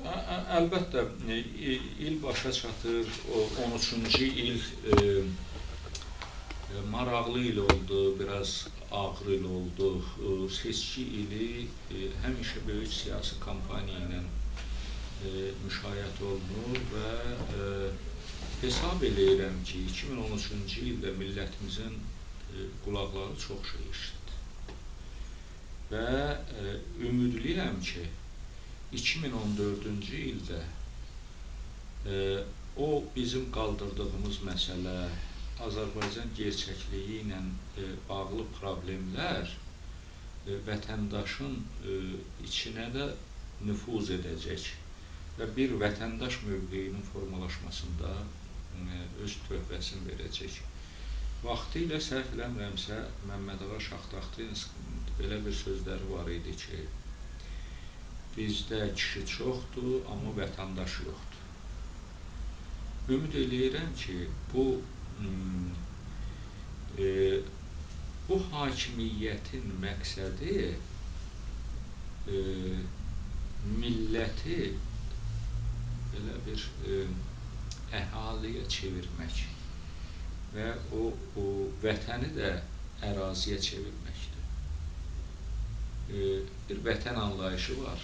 Əlbəttə, e, il başa çatır, o 13-cü il e, e, maraqlı il oldu, biraz ağır il oldu. E, Seçki ili e, həmişə böyük siyasi kampaniya ilə e, müşayiət olunur və e, hesab eləyirəm ki, 2013-cü ildə millətimizin e, qulaqları çox şey eşitdi. Və e, ümidliyəm ki, 2014-cü ildə e, o bizim qaldırdığımız məsələ, Azərbaycan gerçəkliyi ilə e, bağlı problemlər e, vətəndaşın e, içinə də nüfuz edəcək və bir vətəndaş mövqeyinin formalaşmasında e, öz töhfəsini verəcək. Vaxtilə səhv eləmirəmsə, Məmmədağa Şahtaxtın belə bir sözləri var idi ki, bizdə kişi çoxdur, amma vətəndaş yoxdur. Ümid eləyirəm ki, bu mm, e, bu hakimiyyətin məqsədi e, milləti belə bir e, əhaliyə çevirmək və o, o vətəni də əraziyə çevirməkdir. Bir vətən anlayışı var.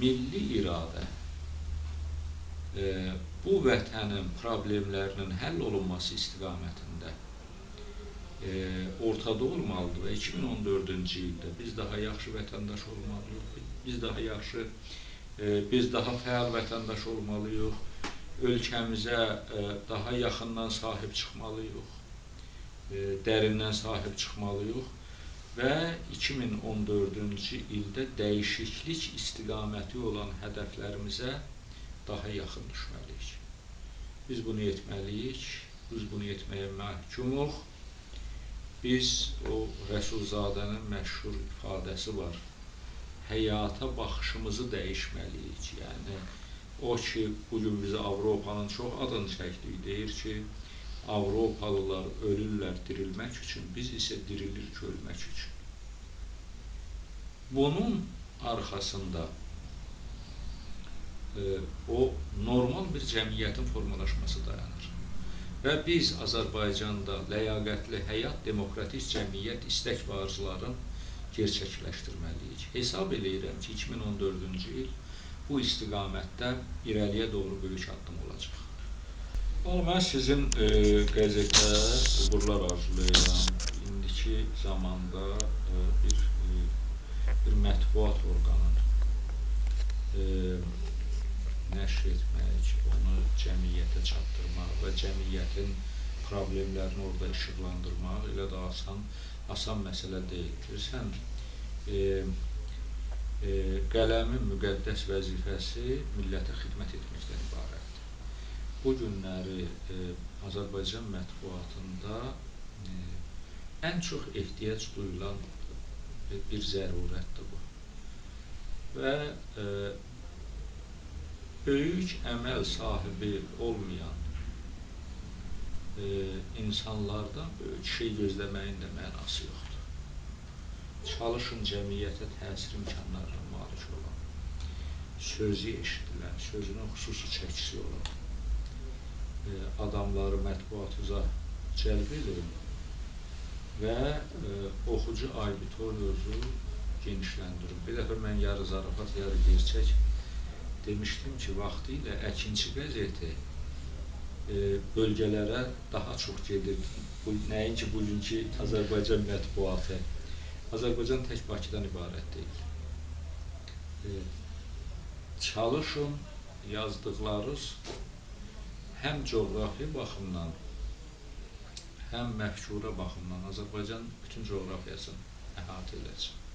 Milli iradə e, bu vətənin problemlərinin həll olunması istiqamətində e, ortada olmalıdır və 2014-cü ildə biz daha yaxşı vətəndaş olmalıyıq, biz daha yaxşı, e, biz daha fəal vətəndaş olmalıyıq, ölkəmizə e, daha yaxından sahib çıxmalıyıq, e, dərindən sahib çıxmalıyıq və 2014-cü ildə dəyişiklik istiqaməti olan hədəflərimizə daha yaxın düşməliyik. Biz bunu etməliyik, biz bunu etməyə məhkumuq. Biz o Rəsulzadənin məşhur ifadəsi var. Həyata baxışımızı dəyişməliyik. Yəni o ki, bu gün biz Avropanın çox adını çəkdik, deyir ki, Avropalılar ölürlər dirilmək üçün, biz isə dirilik ölmək üçün. Bunun arxasında e, o normal bir cəmiyyətin formalaşması dayanır. Və biz Azərbaycanda ləyaqətli həyat, demokratik cəmiyyət istək və arzuların gerçəkləşdirməliyik. Hesab eləyirəm ki, 2014-cü il bu istiqamətdə irəliyə doğru böyük addım olacaq. Valla mən sizin e, qəzetə uğurlar arzulayıram. İndiki zamanda e, bir e, bir mətbuat orqanını e, nəşr etmək, onu cəmiyyətə çatdırmaq və cəmiyyətin problemlərini orada işıqlandırmaq elə də asan asan məsələ deyil. Bilirsən, e, e, qələmin müqəddəs vəzifəsi millətə xidmət etməkdən ibarətdir bu günləri e, Azərbaycan mətbuatında e, ən çox ehtiyac duyulan bir zərurətdir bu. Və e, böyük əməl sahibi olmayan e, insanlardan böyük şey gözləməyin də mənası yoxdur. Çalışın cəmiyyətə təsir imkanlarına malik olan, sözü eşidilən, sözünün xüsusi çəkisi olan adamları mətbuatınıza cəlb edin və e, oxucu auditoriyonuzu genişləndirin. Bir dəfə mən yarı zarafat, yarı gerçək demişdim ki, vaxtı ilə Əkinçi qəzeti e, bölgələrə daha çox gedir. Bu, nəinki bugünkü Azərbaycan mətbuatı. Azərbaycan tək Bakıdan ibarət deyil. E, çalışın, yazdıqlarınız həm coğrafi baxımdan, həm məfkura baxımdan Azərbaycan bütün coğrafiyasını əhatə edəcək.